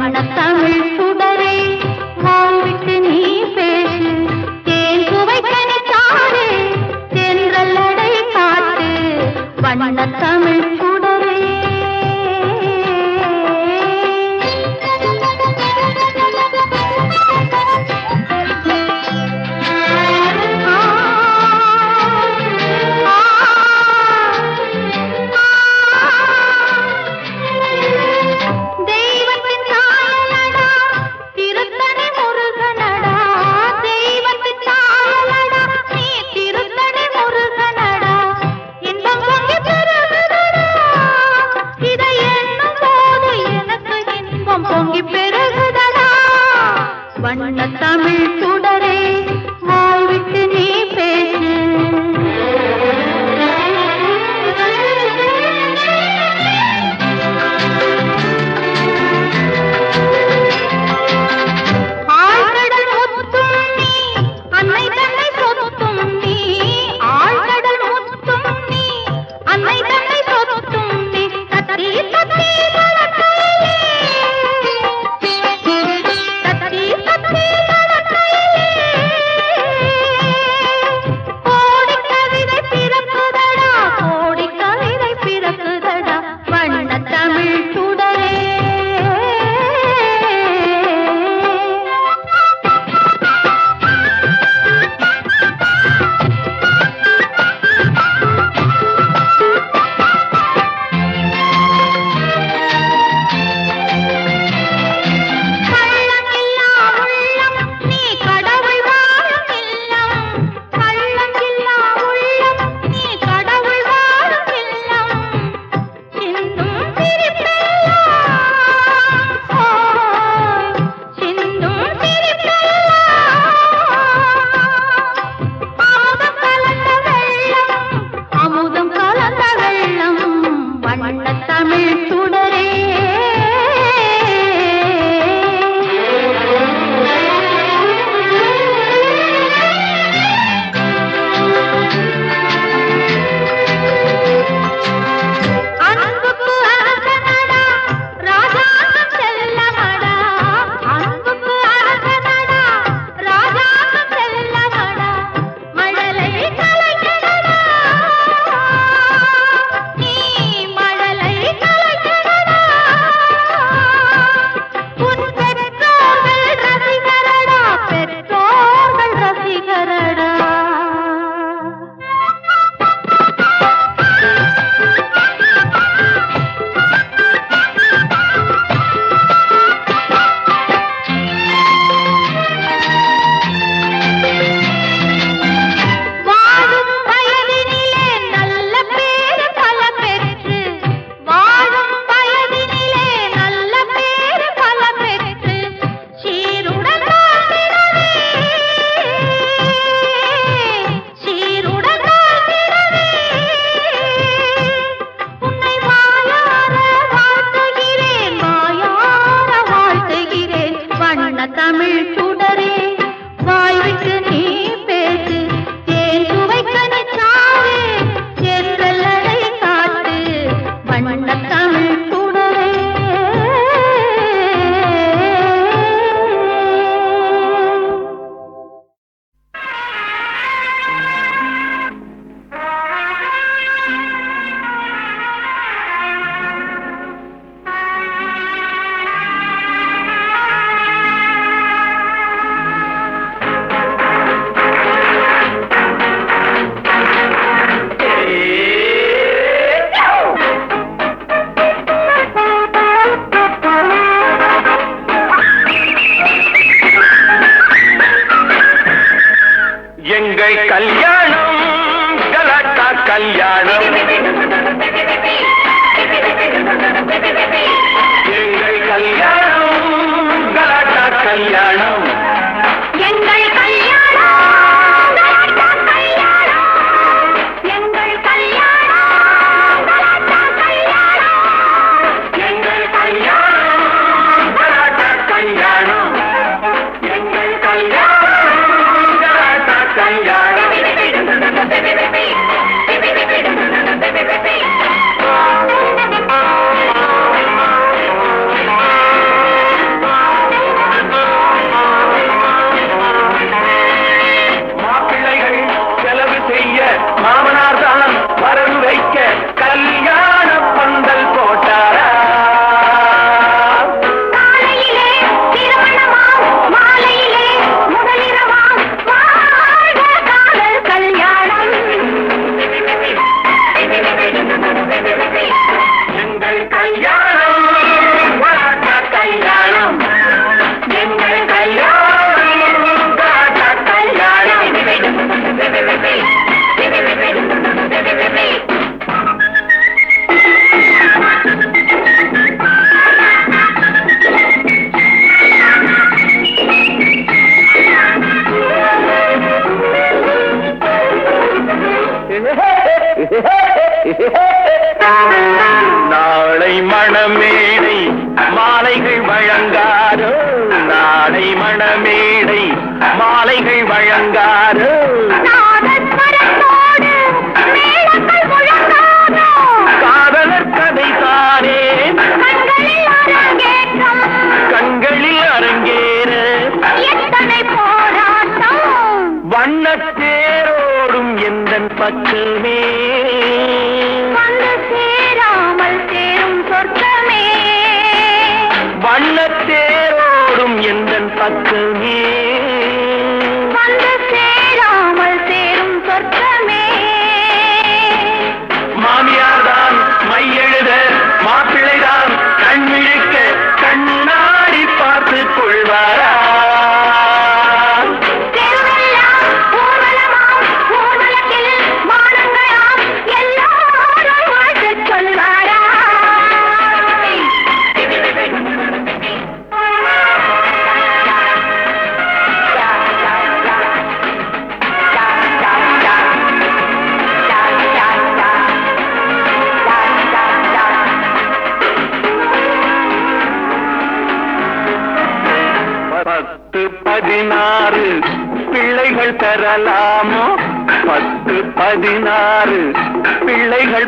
வண்ணத்தமிழ் நாளை மணமேடை மாலைகள் வழங்காரோ? நாளை மணமேடை மாலைகள் வழங்காரோ? காதலர் கதை தானே கண்களில் அரங்கேற. வண்ணத்தேரோடும் எந்த பச்சமே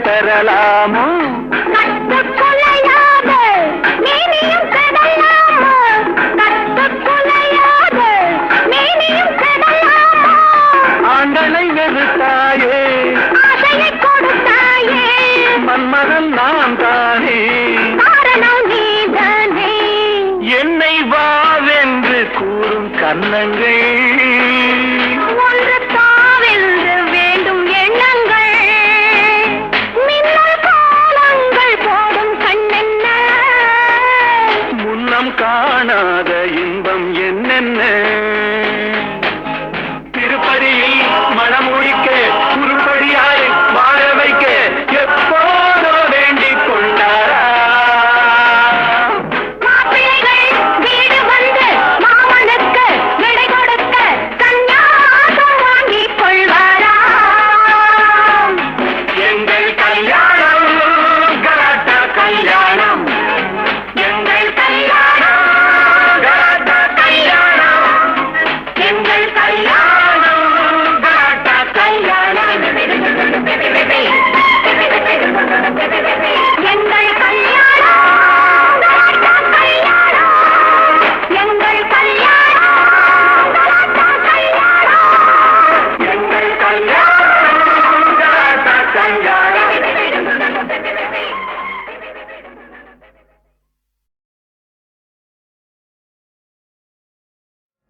பெறலாமோ? ஆண்களை வெறுத்தாயே கொடுத்தாயே. மன்மகன் நான் தானே என்னை வாவென்று கூறும் கன்னங்கள்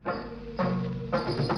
Música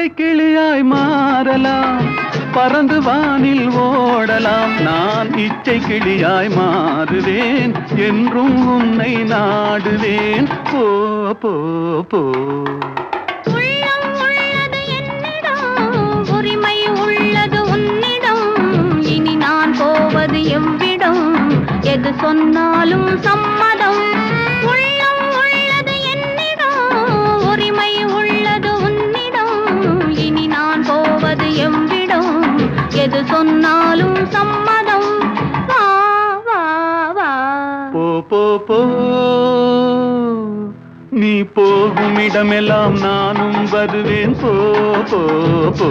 பச்சை கிளியாய் மாறலாம். பறந்து வானில் ஓடலாம். நான் இச்சை கிளியாய் மாறுவேன். என்றும் உன்னை நாடுவேன். போ போ போ. எது சொன்னாலும் சம்மதம். எது சொன்னாலும் சம்மதம் வா வா வா போ போ போ நீ போகும் இடமெல்லாம் நானும் வருவேன் போ போ போ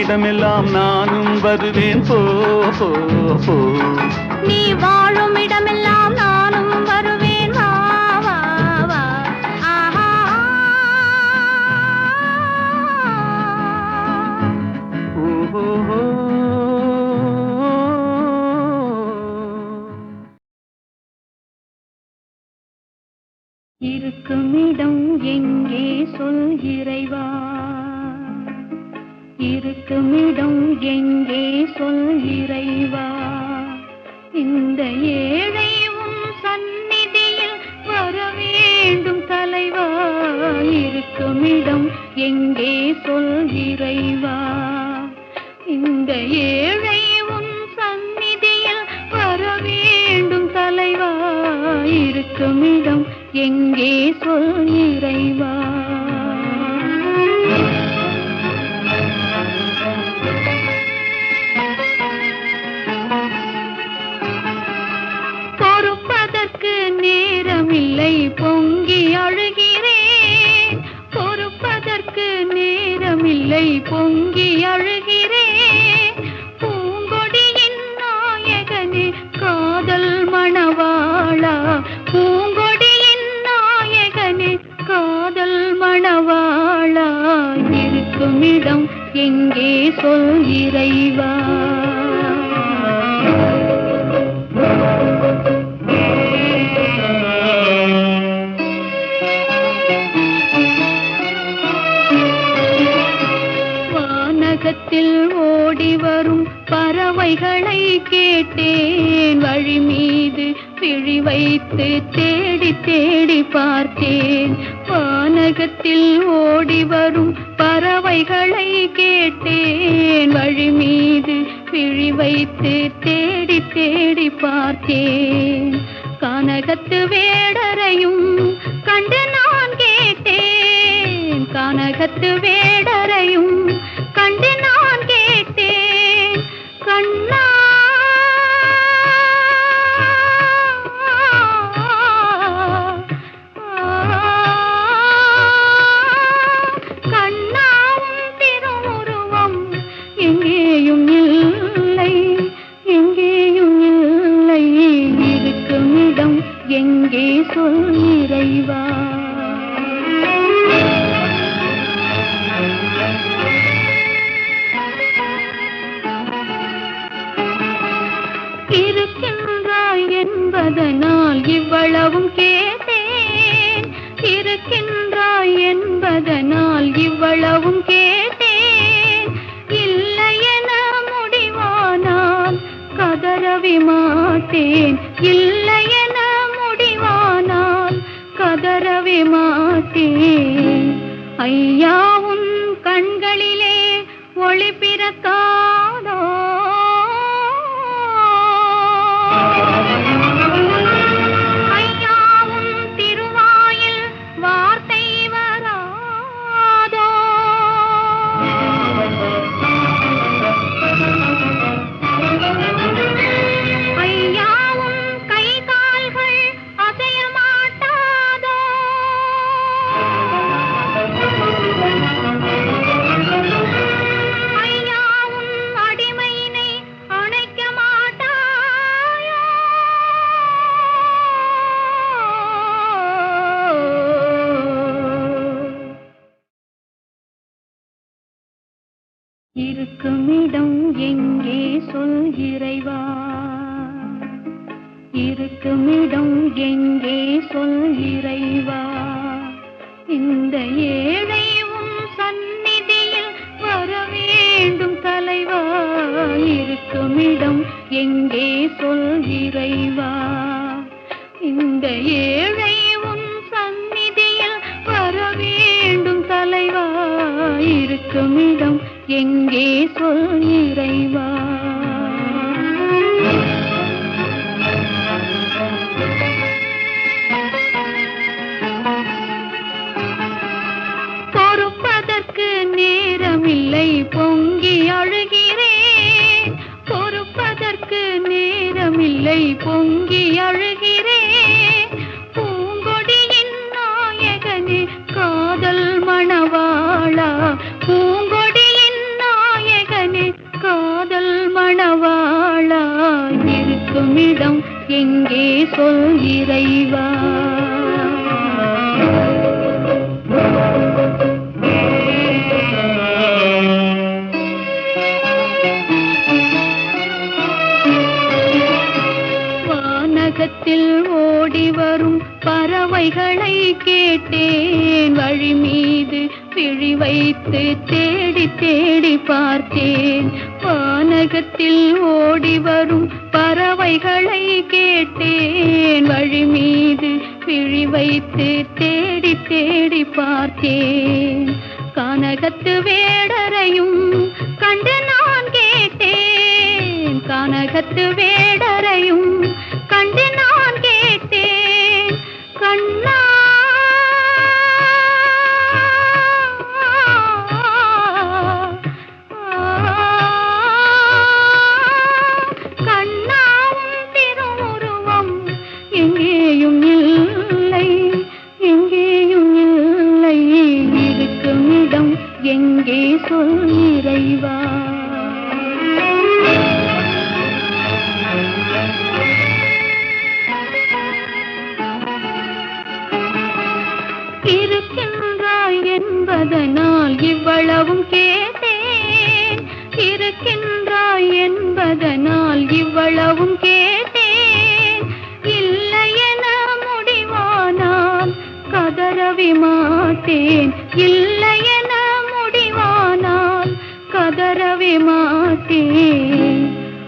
இடமெல்லாம் நானும் வருவேன். போ போ நீ வாழும் இடமெல்லாம் நானும் வருவேன். ஓஹோ இருக்குமிடம் எங்கே சொல் இறைவா இருக்குமிடம் எங்கே சொல் இறைவா? இந்த ஏழை உன் சந்நிதியில் வர வேண்டும் தலைவா? இருக்குமிடம் எங்கே சொல் இறைவா? இந்த ஏழை உன் சந்நிதியில் வர வேண்டும் தலைவா? இருக்குமிடம் எங்கே சொல் இறைவா? நேரமில்லை பொங்கி அழுகிறேன் பொறுப்பதற்கு நேரமில்லை பொங்கி அழுகிறேன் பூங்கொடியின் நாயகனே காதல் மணவாளா. பூங்கொடியின் நாயகனே காதல் மணவாளா. இருக்குமிடம் எங்கே சொல் இறைவா குரல்களை கேட்டேன் வழி மீது விழி வைத்து தேடி தேடி பார்த்தேன். வானகத்தில் ஓடி வரும் பறவைகளை கேட்டேன் வழி மீது விழி வைத்து தேடி தேடி பார்த்தேன். கனகத்து வேடரையும் கண்டு நான் கேட்டேன் கனகத்து வேட என்பதனால் இவ்வளவும் கேட்டேன். இருக்கின்றாய் என்பதனால் இவ்வளவும் கேட்டேன். இல்லை என முடிவானால் கதறவி மாட்டேன். இல்லை என முடிவானால் கதறவி மாட்டேன். ஐயாவும் கண்களிலே ஒளி பிறத்தான் எங்கே சொல் இறைவா உள்ளத்தில்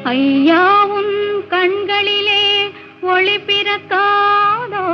ஐயாவும் கண்களிலே ஒளி பிறக்காதோ?